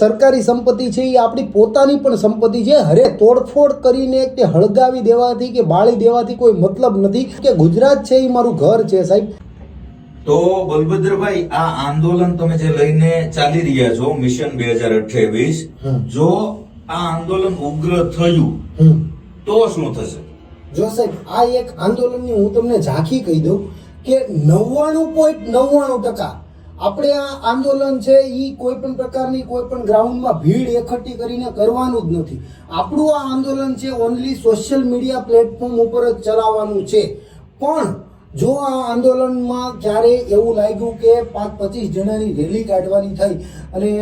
સરકારી સંપત્તિ છે એ આપણી પોતાની પણ સંપત્તિ છે. હરે તોડફોડ કરીને કે હળગાવી દેવાથી કે બાળી દેવાથી કોઈ મતલબ નથી કે ગુજરાત છે એ મારું ઘર છે સાહેબ. તો બલભદ્રભાઈ આ આંદોલન તમે જે લઈને ચાલી રહ્યા છો મિશન બે હજાર અઠ્યાવીસ જો આ આંદોલન ઉગ્ર થયું તો શું થશે? જો સાહેબ આ એક આંદોલનની હું તમને ઝાંખી કહી દઉં કે નવ્વાણું પોઈન્ટ નવ્વાણું ટકા આપણે આ આંદોલન છે એ કોઈ પણ પ્રકારની કોઈ પણ ગ્રાઉન્ડમાં ભીડ એકઠી કરીને કરવાનું જ નથી. આપણું આ આંદોલન છે ઓનલી સોશિયલ મીડિયા પ્લેટફોર્મ ઉપર જ ચલાવવાનું છે. પણ જો આ આંદોલનમાં ક્યારે એવું લાગ્યું કે પાંચ પચીસ જણાની રેલી કાઢવાની થઈ અને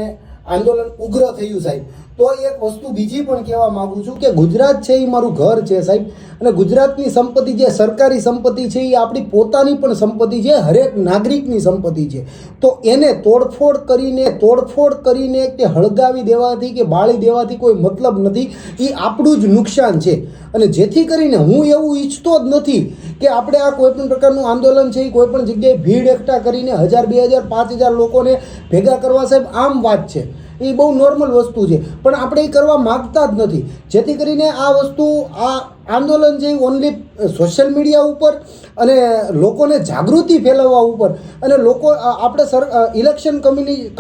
આંદોલન ઉગ્ર થયું સાહેબ, તો એક વસ્તુ બીજી પણ કહેવા માગું છું કે ગુજરાત છે એ મારું ઘર છે સાહેબ. અને ગુજરાતની સંપત્તિ જે સરકારી સંપત્તિ છે એ આપણી પોતાની પણ સંપત્તિ છે, હરેક નાગરિકની સંપત્તિ છે. તો એને તોડફોડ કરીને તોડફોડ કરીને કે હળગાવી દેવાથી કે બાળી દેવાથી કોઈ મતલબ નથી, એ આપણું જ નુકસાન છે. અને જેથી કરીને હું એવું ઈચ્છતો જ નથી કે આપણે આ કોઈ પણ પ્રકારનું આંદોલન છે, એ કોઈ પણ જગ્યાએ ભીડ એકઠા કરીને હજાર, બે હજાર, પાંચ હજાર લોકોને ભેગા કરવા સાહેબ, આમ વાત છે. એ બહુ નોર્મલ વસ્તુ છે. પણ આપણે એ કરવા માગતા જ નથી. જેથી કરીને આ વસ્તુ, આ આંદોલન જે ઓનલી સોશિયલ મીડિયા ઉપર અને લોકોને જાગૃતિ ફેલાવવા ઉપર અને લોકો આપણે સર ઇલેક્શન કમિની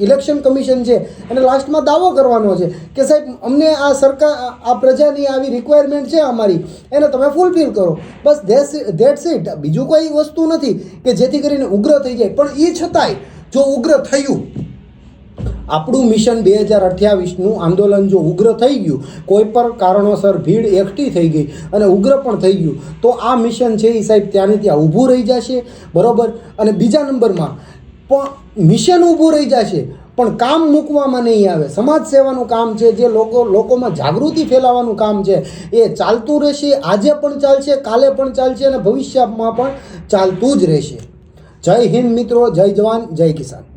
ઇલેક્શન કમિશન છે અને લાસ્ટમાં દાવો કરવાનો છે કે સાહેબ, અમને આ સરકાર, આ- પ્રજાની આવી રિક્વાયરમેન્ટ છે અમારી, એને તમે ફૂલફિલ કરો. બસ ધેટ્સ ઇટ બીજું કોઈ વસ્તુ નથી કે જેથી કરીને ઉગ્ર થઈ જાય. પણ એ છતાંય જો ઉગ્ર થયું આપણું મિશન બે હજાર અઠ્યાવીસનું આંદોલન જો ઉગ્ર થઈ ગયું, કોઈ પણ કારણોસર ભીડ એકઠી થઈ ગઈ અને ઉગ્ર પણ થઈ ગયું, તો આ મિશન છે એ સાહેબ ત્યાંને ત્યાં ઊભું રહી જશે, બરોબર? અને બીજા નંબરમાં, પણ મિશન ઊભું રહી જશે, પણ કામ મૂકવામાં નહીં આવે. સમાજ સેવાનું કામ છે, જે લોકો, લોકોમાં જાગૃતિ ફેલાવવાનું કામ છે, એ ચાલતું રહેશે, આજે પણ ચાલશે, કાલે પણ ચાલશે અને ભવિષ્યમાં પણ ચાલતું જ રહેશે. જય હિન્દ મિત્રો, જય જવાન, જય કિસાન.